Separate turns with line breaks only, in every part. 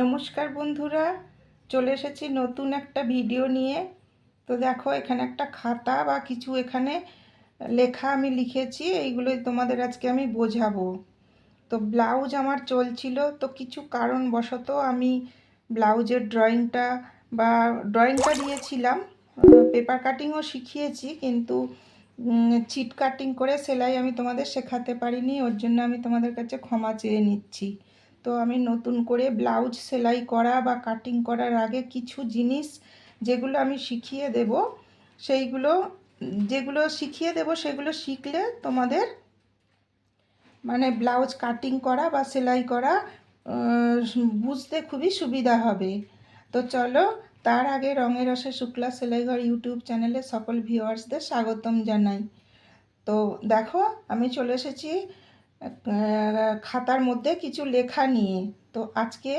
নমস্কার বন্ধুরা, চলে এসেছি নতুন একটা ভিডিও নিয়ে। তো দেখো, এখানে একটা খাতা বা কিছু এখানে লেখা আমি লিখেছি, এইগুলোই তোমাদের আজকে আমি বোঝাবো। তো ব্লাউজ আমার চলছিল, তো কিছু কারণবশত আমি ব্লাউজের ড্রয়িংটা বা ড্রয়িংটা দিয়েছিলাম। পেপার কাটিংও শিখিয়েছি, কিন্তু চিট কাটিং করে সেলাই আমি তোমাদের শেখাতে পারিনি, ওর জন্য আমি তোমাদের কাছে ক্ষমা চেয়ে নিচ্ছি। তো আমি নতুন করে ব্লাউজ সেলাই করা বা কাটিং করার আগে কিছু জিনিস যেগুলো আমি শিখিয়ে দেব, সেইগুলো, যেগুলো শিখিয়ে দেব সেগুলো শিখলে তোমাদের মানে ব্লাউজ কাটিং করা বা সেলাই করা বুঝতে খুবই সুবিধা হবে। তো চলো, তার আগে রঙের রসে শুক্লা সেলাইঘর ইউটিউব চ্যানেলে সকল ভিউয়ার্সদের স্বাগতম জানাই। তো দেখো, আমি চলে এসেছি খাতার মধ্যে কিছু লেখা নিয়ে তো আজকে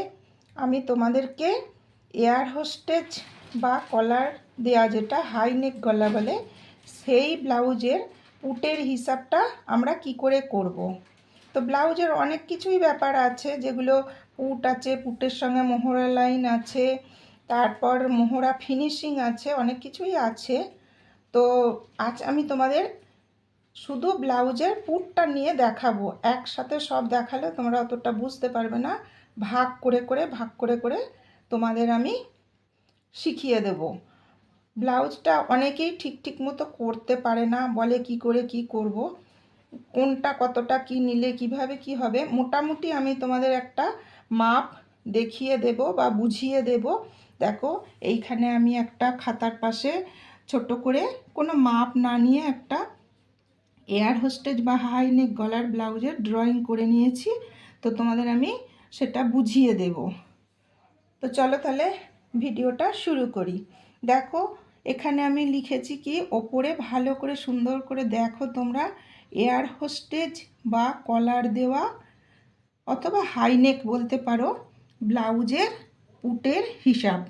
আমি তোমাদেরকে এয়ার হোস্টেজ বা কলার দেয়া যেটা হাই নেক গলা বলে, সেই ব্লাউজের পুটের হিসাবটা আমরা কি করে করব। তো ব্লাউজের অনেক কিছুই ব্যাপার আছে, যেগুলো পুট আছে পুটের সঙ্গে মোহরা লাইন আছে, তারপর মোহরা ফিনিশিং আছে, অনেক কিছুই আছে তো আজ আমি তোমাদের শুধু ব্লাউজের পুটটা নিয়ে দেখাবো। একসাথে সব দেখালে তোমরা অতটা বুঝতে পারবে না। ভাগ করে করে, ভাগ করে করে তোমাদের আমি শিখিয়ে দেব। ব্লাউজটা অনেকেই ঠিক ঠিক মতো করতে পারে না, বলে কি করে কি করব। কোনটা কতটা কি নিলে কীভাবে কি হবে, মোটামুটি আমি তোমাদের একটা মাপ দেখিয়ে দেব বা বুঝিয়ে দেব। দেখো, এইখানে আমি একটা খাতার পাশে ছোট করে কোনো মাপ না নিয়ে একটা এয়ার হোস্টেজ বা হাই নেক গলার ব্লাউজের ড্রয়িং করে নিয়েছি। তো তোমাদের আমি সেটা বুঝিয়ে দেব। তো চলো তাহলে ভিডিওটা শুরু করি। দেখো, এখানে আমি লিখেছি কি, ওপরে ভালো করে সুন্দর করে দেখো তোমরা, এয়ার হোস্টেজ বা কলার দেওয়া অথবা হাইনেক বলতে পারো, ব্লাউজের পুটের হিসাব।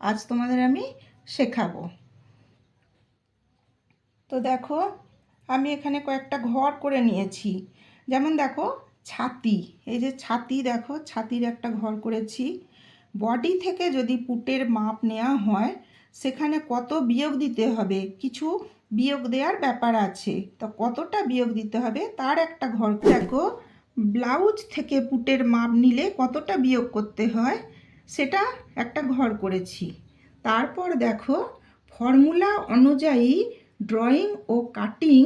আজ তোমাদের আমি শেখাবো। তো দেখো আমি এখানে কয়েকটা ঘর করে নিয়েছি। যেমন দেখো, ছাতি। এই যে ছাতি দেখো, ছাতির একটা ঘর করেছি। বডি থেকে যদি পুটের মাপ নেওয়া হয়, সেখানে কত বিয়োগ দিতে হবে? কিছু বিয়োগ দেওয়ার ব্যাপার আছে। তো কতটা বিয়োগ দিতে হবে? তার একটা ঘর দেখো, ব্লাউজ থেকে পুটের মাপ নিলে কতটা বিয়োগ করতে হয়, সেটা একটা ঘর করেছি। তারপর দেখো, ফর্মুলা অনুযায়ী ড্রয়িং ও কাটিং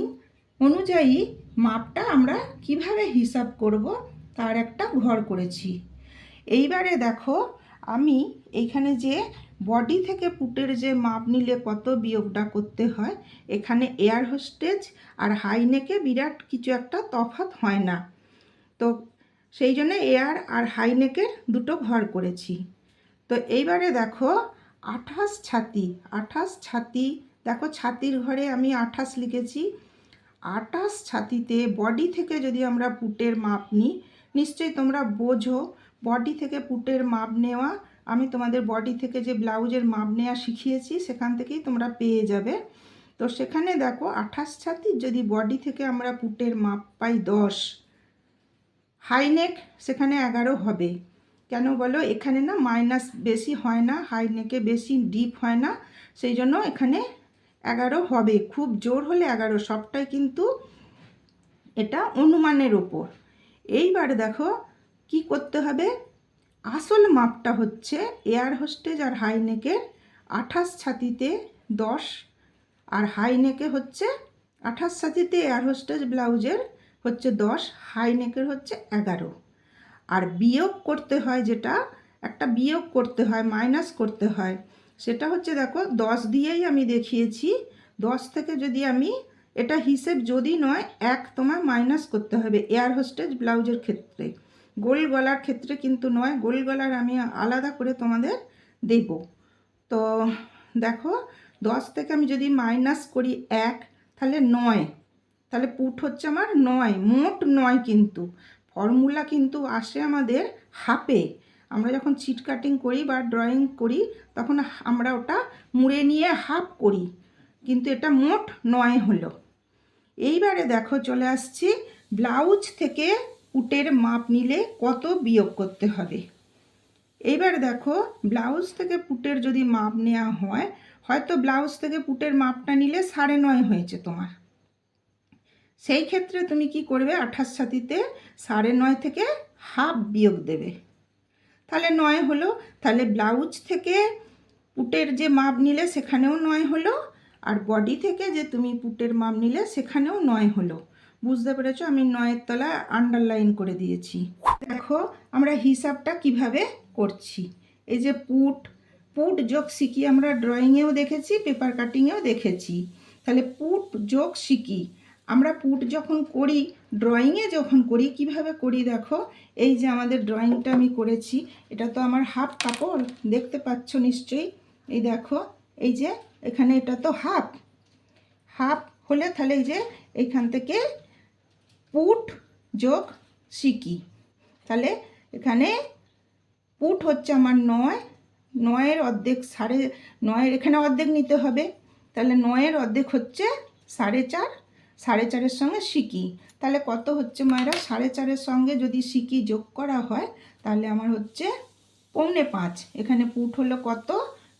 অনুযায়ী মাপটা আমরা কীভাবে হিসাব করব তার একটা ঘর করেছি। এইবারে দেখো, আমি এইখানে যে বডি থেকে পুটের যে মাপ নিলে কত বিয়োগটা করতে হয়, এখানে এয়ার হোস্টেজ আর হাইনেকে বিরাট কিছু একটা তফাত হয় না। তো সেই জন্য এয়ার আর হাইনেকের দুটো ঘর করেছি। তো এইবারে দেখো, আঠাশ ছাতি আঠাশ ছাতি দেখো ছাতির ঘরে আমি আঠাশ লিখেছি। আঠাশ ছাতিতে বডি থেকে যদি আমরা পুটের মাপ নিই, নিশ্চয়ই তোমরা বোঝো বডি থেকে পুটের মাপ নেওয়া। আমি তোমাদের বডি থেকে যে ব্লাউজের মাপ নেওয়া শিখিয়েছি, সেখান থেকেই তোমরা পেয়ে যাবে। তো সেখানে দেখো আঠাশ ছাতির যদি বডি থেকে আমরা পুটের মাপ পাই দশ হাইনেক সেখানে এগারো হবে। কেন বলো? এখানে না মাইনাস বেশি হয় না হাইনেকে বেশি ডিপ হয় না, সেই জন্য এখানে এগারো হবে। খুব জোর হলে এগারো, সবটাই কিন্তু এটা অনুমানের ওপর এইবার দেখো কি করতে হবে? আসল মাপটা হচ্ছে এয়ার হোস্টেজ আর হাইনেকের আঠাশ ছাতিতে দশ, আর হাইনেকে হচ্ছে আঠাশ ছাতিতে এয়ার হোস্টেজ ব্লাউজের হচ্ছে দশ, হাইনেকের হচ্ছে এগারো। আর বিয়োগ করতে হয় যেটা, একটা বিয়োগ করতে হয়, মাইনাস করতে হয়। সেটা হচ্ছে দেখো, দশ দিয়েই আমি দেখিয়েছি। দশ থেকে যদি আমি, এটা হিসেব যদি নয়, এক তোমার মাইনাস করতে হবে এয়ার হোস্টেজ ব্লাউজের ক্ষেত্রে। গোল গলার ক্ষেত্রে কিন্তু নয়, গোল গলার আমি আলাদা করে তোমাদের দেব। তো দেখো, দশ থেকে আমি যদি মাইনাস করি এক, তাহলে নয়। তাহলে পুট হচ্ছে আমার নয়, মোট নয় কিন্তু। ফর্মুলা কিন্তু আসে আমাদের হাফে আমরা যখন চিট কাটিং করি বা ড্রয়িং করি, তখন আমরা ওটা মুড়ে নিয়ে হাফ করি। কিন্তু এটা মোট নয় হলো। এইবারে দেখো চলে আসছি ব্লাউজ থেকে পুটের মাপ নিলে কত বিয়োগ করতে হবে। এইবার দেখো ব্লাউজ থেকে পুটের যদি মাপ নেওয়া হয়, হয়তো ব্লাউজ থেকে পুটের মাপটা নিলে সাড়ে নয় হয়েছে তোমার। সেই ক্ষেত্রে তুমি কি করবে, আঠাশ ছাতিতে সাড়ে নয় থেকে হাফ বিয়োগ দেবে। তাহলে নয় হলো, তাহলে ব্লাউজ থেকে পুটের যে মাপ নিলে সেখানেও নয় হলো, আর বডি থেকে যে তুমি পুটের মাপ নিলে সেখানেও নয় হলো। বুঝতে পেরেছ? আমি নয়ের তলায় আন্ডারলাইন করে দিয়েছি। দেখো, আমরা হিসাবটা কীভাবে করছি? এই যে পুট পুট যোগ শিখি আমরা ড্রয়িংয়েও দেখেছি পেপার কাটিংয়েও দেখেছি। তাহলে পুট যোগ শিখি আমরা পুট যখন করি ড্রয়িংয়ে যখন করি, কীভাবে করি দেখো? এই যে আমাদের ড্রয়িংটা আমি করেছি, এটা তো আমার হাফ কাপড়, দেখতে পাচ্ছ নিশ্চয়ই? এই দেখো, এই যে এখানে এটা তো হাফ হাফ হলে তাহলে এই যে এইখান থেকে পুট যোগ সিকি। তাহলে এখানে পুট হচ্ছে আমার নয়, নয়ের অর্ধেক সাড়ে, নয়ের এখানে অর্ধেক নিতে হবে। তাহলে নয়ের অর্ধেক হচ্ছে সাড়ে চার সাড়ে চারের সঙ্গে সিকি তাহলে কত হচ্ছে মায়েরা? সাড়ে চারের সঙ্গে যদি সিকি যোগ করা হয়, তাহলে আমার হচ্ছে পৌনে পাঁচ। এখানে পুট হলো কত?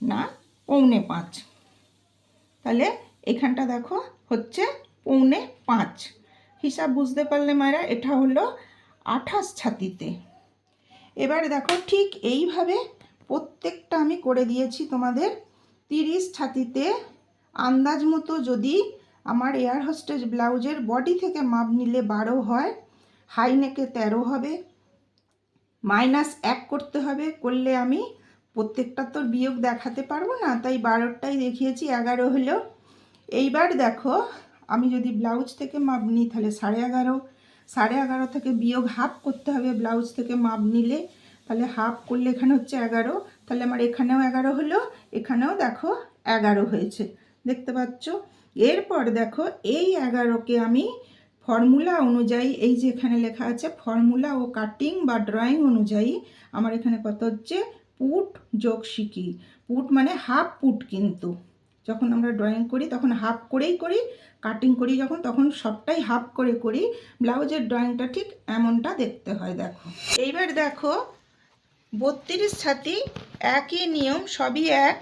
না, পৌনে পাঁচ। তাহলে এখানটা দেখো হচ্ছে পৌনে পাঁচ। হিসাব বুঝতে পারলে মায়েরা, এটা হলো আঠাশ ছাতিতে। এবার দেখো ঠিক এইভাবে প্রত্যেকটা আমি করে দিয়েছি তোমাদের। তিরিশ ছাতিতে আন্দাজ মতো যদি আমার এয়ার হোস্টেজ ব্লাউজের বডি থেকে মাপ নিলে বারো হয়, হাই নেকে তেরো হবে, মাইনাস এক করতে হবে, করলে আমি প্রত্যেকটা তো বিয়োগ দেখাতে পারব না, তাই বারোটাই দেখিয়েছি, এগারো হলো। এইবার দেখো, আমি যদি ব্লাউজ থেকে মাপ নিই, তাহলে সাড়ে এগারো সাড়ে এগারো থেকে বিয়োগ হাফ করতে হবে ব্লাউজ থেকে মাপ নিলে, তাহলে হাফ করলে এখানে হচ্ছে এগারো, তাহলে আমার এখানেও এগারো হলো, এখানেও দেখো এগারো হয়েছে, দেখতে পাচ্ছ? এরপর দেখো, এই এগারোকে আমি ফর্মুলা অনুযায়ী, এই যে এখানে লেখা আছে ফর্মুলা ও কাটিং বা ড্রয়িং অনুযায়ী আমার এখানে কত হচ্ছে? পুট যোগ শিকি পুট মানে হাফ পুট কিন্তু। যখন আমরা ড্রয়িং করি, তখন হাফ করেই করি কাটিং করি যখন, তখন সবটাই হাফ করে করি। ব্লাউজের ড্রয়িংটা ঠিক এমনটা দেখতে হয়, দেখো। এইবার দেখো, বত্রিশ ছাতি একই নিয়ম, সবই এক।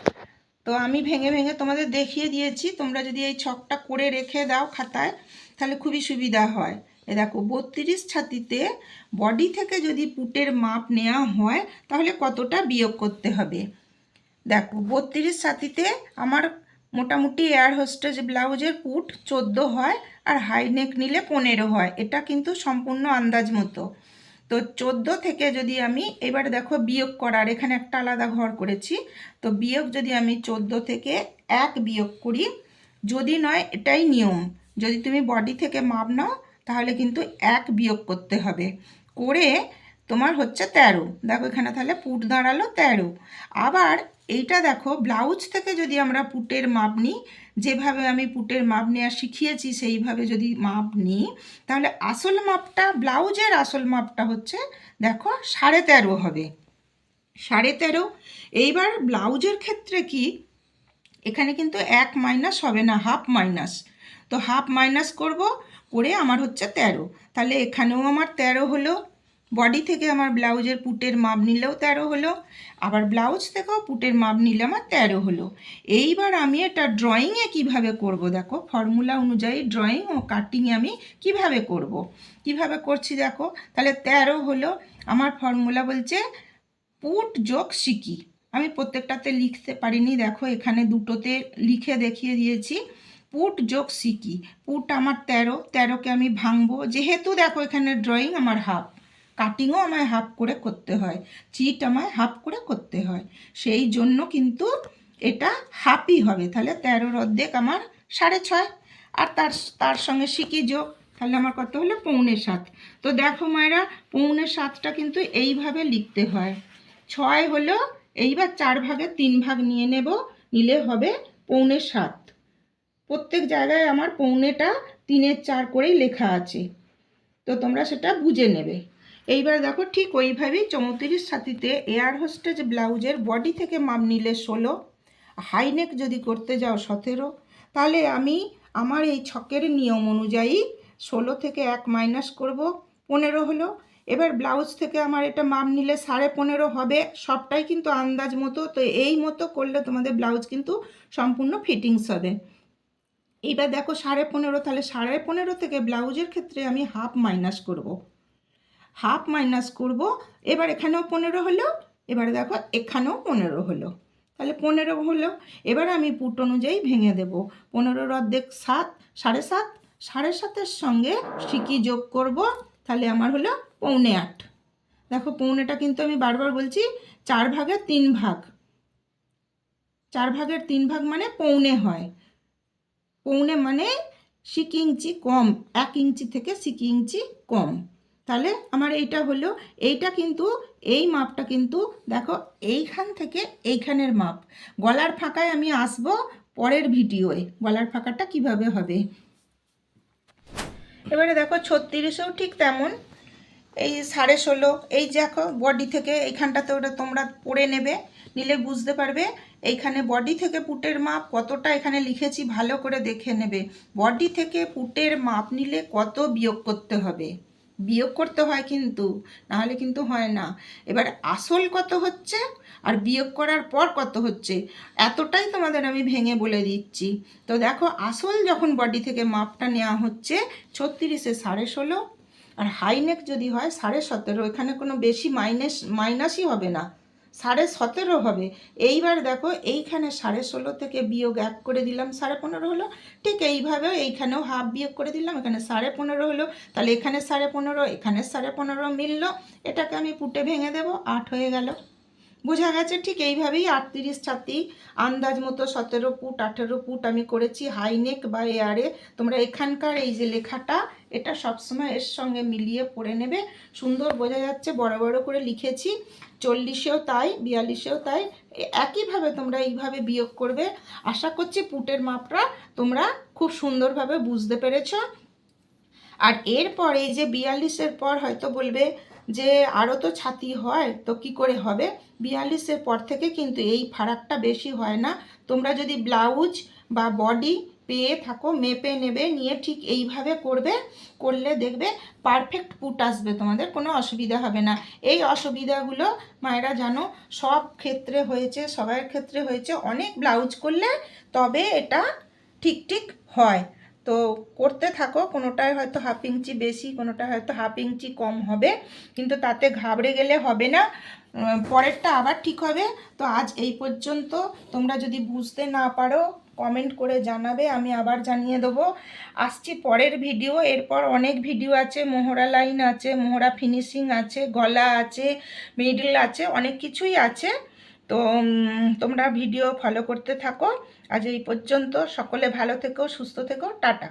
তো আমি ভেঙে ভেঙে তোমাদের দেখিয়ে দিয়েছি। তোমরা যদি এই ছকটা করে রেখে দাও খাতায়, তাহলে খুবই সুবিধা হয়। এ দেখো, বত্রিশ ছাতিতে বডি থেকে যদি পুটের মাপ নেওয়া হয়, তাহলে কতটা বিয়োগ করতে হবে? দেখো, বত্রিশ ছাতিতে আমার মোটামুটি এয়ার হোস্টেজ ব্লাউজের পুট চোদ্দ হয় আর হাই নেক নিলে পনেরো হয়। এটা কিন্তু সম্পূর্ণ আন্দাজ মতো। তো চোদ্দ থেকে যদি আমি, এবার দেখো বিয়োগ করার, এখানে একটা আলাদা ঘর করেছি, তো বিয়োগ যদি আমি চোদ্দ থেকে এক বিয়োগ করি, যদি নয় এটাই নিয়ম। যদি তুমি বডি থেকে মাপ নাও, তাহলে কিন্তু এক বিয়োগ করতে হবে। করে তোমার হচ্ছে তেরো। দেখো এখানে তাহলে পুট দাঁড়াল তেরো। আবার এইটা দেখো ব্লাউজ থেকে যদি আমরা পুটের মাপ নিই যেভাবে আমি পুটের মাপ নেওয়া শিখিয়েছি, সেইভাবে যদি মাপ নিই, তাহলে আসল মাপটা, ব্লাউজের আসল মাপটা হচ্ছে, দেখো সাড়ে তেরো হবে। সাড়ে তেরো, এইবার ব্লাউজের ক্ষেত্রে কি, এখানে কিন্তু এক মাইনাস হবে না, হাফ মাইনাস। তো হাফ মাইনাস করব, করে আমার হচ্ছে তেরো। তাহলে এখানেও আমার তেরো হলো বডি থেকে আমার ব্লাউজের পুটের মাপ নিলেও তেরো হলো, আবার ব্লাউজ থেকেও পুটের মাপ নিলে আমার তেরো হলো। এইবার আমি এটা ড্রয়িংয়ে কীভাবে করব দেখো? ফর্মুলা অনুযায়ী ড্রয়িং ও কাটিংয়ে আমি কীভাবে করব। কীভাবে করছি দেখো? তাহলে তেরো হলো, আমার ফর্মুলা বলছে পুট যোগ শিকি আমি প্রত্যেকটাতে লিখতে পারিনি, দেখো এখানে দুটোতে লিখে দেখিয়ে দিয়েছি। পুট যোগ সিকি, পুট আমার তেরো, তেরোকে আমি ভাঙবো। যেহেতু দেখো এখানে ড্রয়িং আমার হাফ কাটিংও আমায় হাফ করে করতে হয়। চিট আমায় হাফ করে করতে হয়। সেই জন্য কিন্তু এটা হাফই হবে। তাহলে তেরোর অর্ধেক আমার সাড়ে ছয়। আর তার তার সঙ্গে শিখি যোগ তাহলে আমার কত হলো? পৌনে সাত। তো দেখো মায়েরা, পৌনে সাতটা কিন্তু এইভাবে লিখতে হয়। ছয় হলো এইবার চার ভাগে তিন ভাগ নিয়ে নেব। নিলে হবে পৌনে সাত। প্রত্যেক জায়গায় আমার পৌনেটা তিনের চার করেই লেখা আছে। তো তোমরা সেটা বুঝে নেবে। এইবার দেখো ঠিক ওইভাবেই চৌত্রিশ ছাতিতে এয়ার হোস্টেজ ব্লাউজের বডি থেকে মাপ নিলে ষোলো হাইনেক যদি করতে যাও সতেরো, তাহলে আমি আমার এই ছকের নিয়ম অনুযায়ী ষোলো থেকে এক মাইনাস করব, পনেরো হলো এবার ব্লাউজ থেকে আমার এটা মাপ নিলে সাড়ে পনেরো হবে, সবটাই কিন্তু আন্দাজ মতো, তো এই মতো করলে তোমাদের ব্লাউজ কিন্তু সম্পূর্ণ ফিটিংস হবে এইবার দেখো সাড়ে পনেরো, তাহলে সাড়ে পনেরো থেকে ব্লাউজের ক্ষেত্রে আমি হাফ মাইনাস করব। হাফ মাইনাস করব, এবার এখানেও পনেরো হলো, এবারে দেখো এখানেও পনেরো হলো। তাহলে পনেরো হলো, এবার আমি পুট অনুযায়ী ভেঙে দেব। পনেরোর অর্ধেক সাত, সাড়ে সাত, সাড়ে সাতের সঙ্গে সিকি যোগ করব, তাহলে আমার হলো পৌনে আট। দেখো পৌনেটা কিন্তু আমি বারবার বলছি, চার ভাগের তিন ভাগ। চার ভাগের তিন ভাগ মানে পৌনে হয়। পৌনে মানে সিক ইঞ্চি কম, এক ইঞ্চি থেকে সিক ইঞ্চি কম। তাহলে আমার এইটা হলো, এইটা কিন্তু, এই মাপটা কিন্তু, দেখো, এইখান থেকে এইখানের মাপ। গলার ফাঁকায় আমি আসব পরের ভিডিওয়ে। গলার ফাঁকাটা কীভাবে হবে? এবারে দেখো, ছত্রিশেও ঠিক তেমন। এই সাড়ে ষোলো, এই দেখো, বডি থেকে এইখানটাতে ওটা তোমরা পড়ে নেবে, নিলে বুঝতে পারবে এইখানে বডি থেকে পুটের মাপ কতটা এখানে লিখেছি, ভালো করে দেখে নেবে। বডি থেকে পুটের মাপ নিলে কত বিয়োগ করতে হবে? বিয়োগ করতে হয় কিন্তু, নাহলে কিন্তু হয় না। এবার আসল কত হচ্ছে আর বিয়োগ করার পর কত হচ্ছে, এতটাই তোমাদের আমি ভেঙে বলে দিচ্ছি। তো দেখো, আসল যখন বডি থেকে মাপটা নেওয়া হচ্ছে ছত্রিশে সাড়ে ষোলো, আর হাইনেক যদি হয় সাড়ে সতেরো, এখানে কোনো বেশি মাইনাস মাইনাসই হবে না। সাড়ে সতেরো হবে। এইবার দেখো এইখানে সাড়ে ষোলো থেকে বিয়োগ এক করে দিলাম, সাড়ে পনেরো হলো। ঠিক এইভাবেও এইখানেও হাফ বিয়োগ করে দিলাম, এখানে সাড়ে পনেরো হলো। তাহলে এখানে সাড়ে পনেরো, এখানে সাড়ে পনেরো মিললো। এটাকে আমি পুটে ভেঙে দেবো, আট হয়ে গেল। বোঝা গেছে ঠিক এইভাবেই আটত্রিশ ছাতি আন্দাজ মতো সতেরো ফুট আঠেরো ফুট আমি করেছি হাইনেক বা এয়ারে। তোমরা এখানকার এই যে লেখাটা, এটা সবসময় এর সঙ্গে মিলিয়ে পড়ে নেবে। সুন্দর বোঝা যাচ্ছে, বড় বড় করে লিখেছি। চল্লিশেও তাই, বিয়াল্লিশেও তাই একইভাবে তোমরা এইভাবে বিয়োগ করবে। আশা করছি পুটের মাপটা তোমরা খুব সুন্দরভাবে বুঝতে পেরেছ। আর এরপর এই যে বিয়াল্লিশের পর হয়তো বলবে যে আরও তো ছাতি হয়, তো কি করে হবে? বিয়াল্লিশের পর থেকে কিন্তু এই ফারাকটা বেশি হয় না। তোমরা যদি ব্লাউজ বা বডি পেয়ে থাকো, মেপে নেবে, নিয়ে ঠিক এইভাবে করবে, করলে দেখবে পারফেক্ট পুট আসবে তোমাদের, কোনো অসুবিধা হবে না। এই অসুবিধাগুলো মায়েরা জানো, সব ক্ষেত্রে হয়েছে, সবার ক্ষেত্রে হয়েছে, অনেক ব্লাউজ করলে তবে এটা ঠিক ঠিক হয়। তো করতে থাকো, কোনোটায় হয়তো হাফ ইঞ্চি বেশি, কোনোটায় হয়তো হাফ ইঞ্চি কম হবে, কিন্তু তাতে ঘাবড়ে গেলে হবে না। পরেরটা আবার ঠিক হবে। তো আজ এই পর্যন্ত, তোমরা যদি বুঝতে না পারো কমেন্ট করে জানাবে, আমি আবার জানিয়ে দেবো। আসছি পরের ভিডিও এরপর অনেক ভিডিও আছে, মোহরা লাইন আছে, মোহরা ফিনিশিং আছে, গলা আছে মিডল আছে, অনেক কিছুই আছে। তো তোমরা ভিডিও ফলো করতে থাকো। আজ এই পর্যন্ত, সকলে ভালো থেকো, সুস্থ থেকো, টাটা।